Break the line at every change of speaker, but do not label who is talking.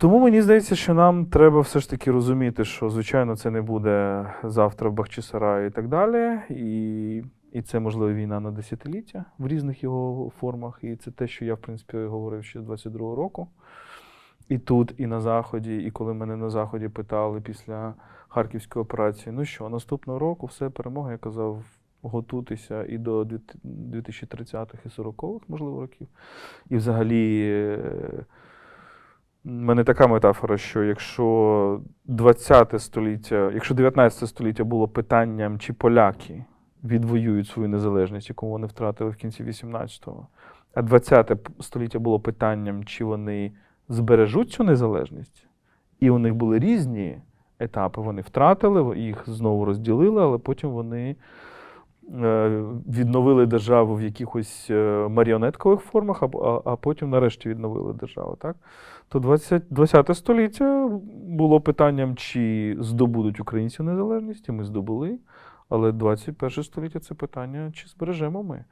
Тому мені здається, що нам треба все ж таки розуміти, що, звичайно, це не буде завтра в Бахчисараї і так далі. І, і це, можливо, війна на десятиліття в різних його формах. І це те, що я, в принципі, говорив ще з 22-го року. І тут, і на Заході, і коли мене на Заході питали після Харківської операції, ну що, наступного року все перемога, я казав, готуйтеся і до 2030-х і 40-х, можливо, років. І взагалі, в мене така метафора, що якщо 20 століття, якщо 19 століття було питанням, чи поляки відвоюють свою незалежність, яку вони втратили в кінці 18-го, а 20 століття було питанням, чи вони збережуть цю незалежність, і у них були різні етапи. Вони втратили, їх знову розділили, але потім вони відновили державу в якихось е, маріонеткових формах, а, а, потім нарешті відновили державу. Так? То 20, 20 століття було питанням, чи здобудуть українці незалежність, і ми здобули. Але 21 століття це питання, чи збережемо ми.